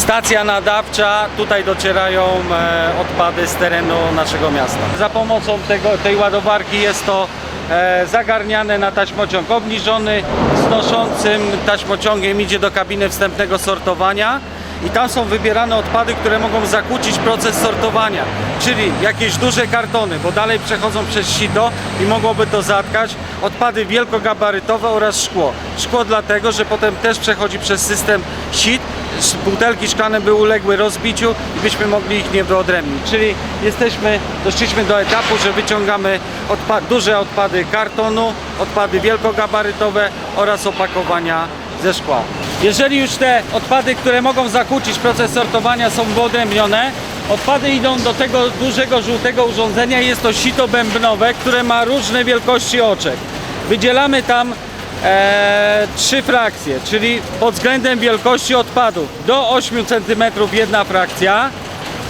stacja nadawcza, tutaj docierają e, odpady z terenu naszego miasta. Za pomocą tego, tej ładowarki jest to e, zagarniane na taśmociąg obniżony, znoszącym taśmociągiem idzie do kabiny wstępnego sortowania i tam są wybierane odpady, które mogą zakłócić proces sortowania, czyli jakieś duże kartony, bo dalej przechodzą przez sito i mogłoby to zatkać, odpady wielkogabarytowe oraz szkło. Szkło dlatego, że potem też przechodzi przez system sit, butelki szklane by uległy rozbiciu i byśmy mogli ich nie wyodrębnić. Czyli jesteśmy, doszliśmy do etapu, że wyciągamy duże odpady kartonu, odpady wielkogabarytowe oraz opakowania ze szkła. Jeżeli już te odpady, które mogą zakłócić proces sortowania są wyodrębnione, odpady idą do tego dużego żółtego urządzenia. Jest to sito bębnowe, które ma różne wielkości oczek. Wydzielamy tam e, trzy frakcje, czyli pod względem wielkości odpadów do 8 cm jedna frakcja,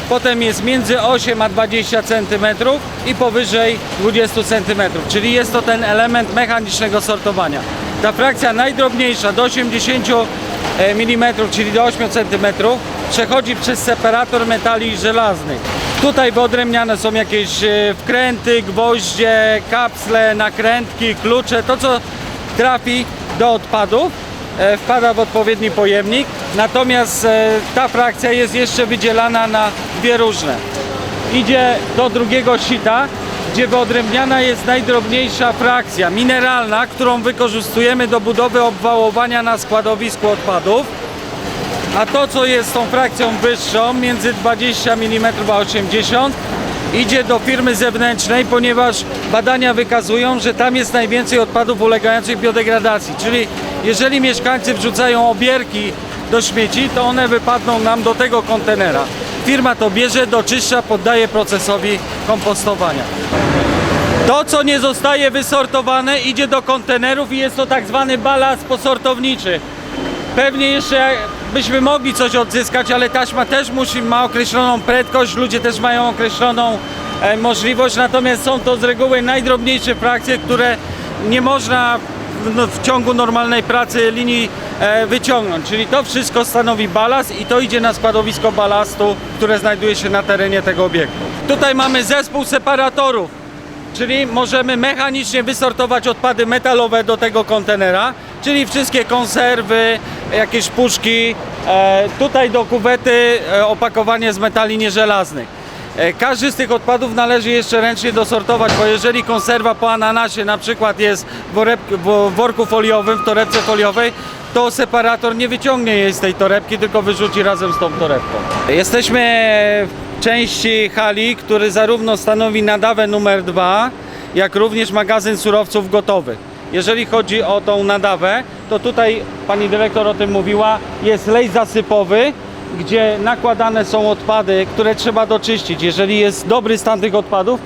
potem jest między 8 a 20 cm i powyżej 20 cm, czyli jest to ten element mechanicznego sortowania. Ta frakcja najdrobniejsza do 80 mm, czyli do 8 cm, przechodzi przez separator metali żelaznych. Tutaj wyodrębniane są jakieś e, wkręty, gwoździe, kapsle, nakrętki, klucze, to co trafi do odpadów e, wpada w odpowiedni pojemnik, natomiast e, ta frakcja jest jeszcze wydzielana na dwie różne. Idzie do drugiego sita, gdzie wyodrębniana jest najdrobniejsza frakcja mineralna, którą wykorzystujemy do budowy obwałowania na składowisku odpadów. A to, co jest tą frakcją wyższą, między 20 mm a 80 idzie do firmy zewnętrznej, ponieważ badania wykazują, że tam jest najwięcej odpadów ulegających biodegradacji. Czyli jeżeli mieszkańcy wrzucają obierki do śmieci, to one wypadną nam do tego kontenera. Firma to bierze, doczyszcza, poddaje procesowi kompostowania. To, co nie zostaje wysortowane, idzie do kontenerów i jest to tak zwany balast posortowniczy. Pewnie jeszcze byśmy mogli coś odzyskać, ale taśma też musi, ma określoną prędkość, ludzie też mają określoną e, możliwość, natomiast są to z reguły najdrobniejsze frakcje, które nie można w, no, w ciągu normalnej pracy linii e, wyciągnąć. Czyli to wszystko stanowi balast i to idzie na składowisko balastu, które znajduje się na terenie tego obiektu. Tutaj mamy zespół separatorów. Czyli możemy mechanicznie wysortować odpady metalowe do tego kontenera, czyli wszystkie konserwy, jakieś puszki, e, tutaj do kuwety e, opakowanie z metali nieżelaznych. E, Każdy z tych odpadów należy jeszcze ręcznie dosortować, bo jeżeli konserwa po ananasie na przykład jest w worek- w worku foliowym, w torebce foliowej, to separator nie wyciągnie jej z tej torebki, tylko wyrzuci razem z tą torebką. Jesteśmy w części hali, który zarówno stanowi nadawę numer 2, jak również magazyn surowców gotowych. Jeżeli chodzi o tą nadawę, to tutaj pani dyrektor o tym mówiła, jest lej zasypowy, gdzie nakładane są odpady, które trzeba doczyścić. Jeżeli jest dobry stan tych odpadów,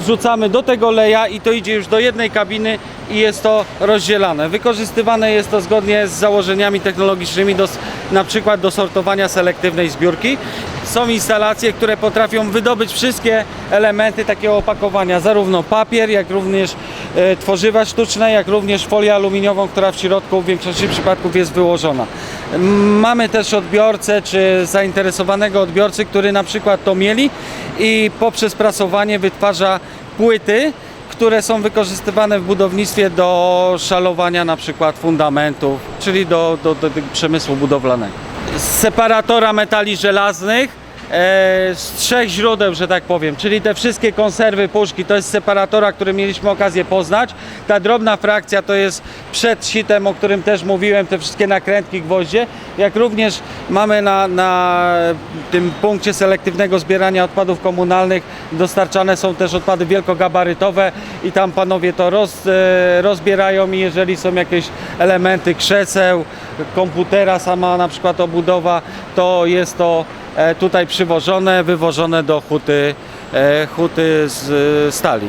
wrzucamy do tego leja i to idzie już do jednej kabiny i jest to rozdzielane. Wykorzystywane jest to zgodnie z założeniami technologicznymi do, na przykład do sortowania selektywnej zbiórki. Są instalacje, które potrafią wydobyć wszystkie elementy takiego opakowania, zarówno papier, jak również e, tworzywa sztuczne, jak również folię aluminiową, która w środku w większości przypadków jest wyłożona. Mamy też odbiorcę, czy zainteresowanego odbiorcy, który na przykład to mieli i poprzez prasowanie wytwarza płyty, które są wykorzystywane w budownictwie do szalowania na przykład fundamentów, czyli do, do, do, przemysłu budowlanego. Z separatora metali żelaznych z trzech źródeł, że tak powiem, czyli te wszystkie konserwy, puszki, to jest separatora, który mieliśmy okazję poznać. Ta drobna frakcja to jest przed sitem, o którym też mówiłem, te wszystkie nakrętki, gwoździe, jak również mamy na, na tym punkcie selektywnego zbierania odpadów komunalnych dostarczane są też odpady wielkogabarytowe i tam panowie to roz, e, rozbierają i jeżeli są jakieś elementy krzeseł, komputera, sama na przykład obudowa, to jest to e, tutaj przywożone, wywożone do huty, e, huty z e, stali.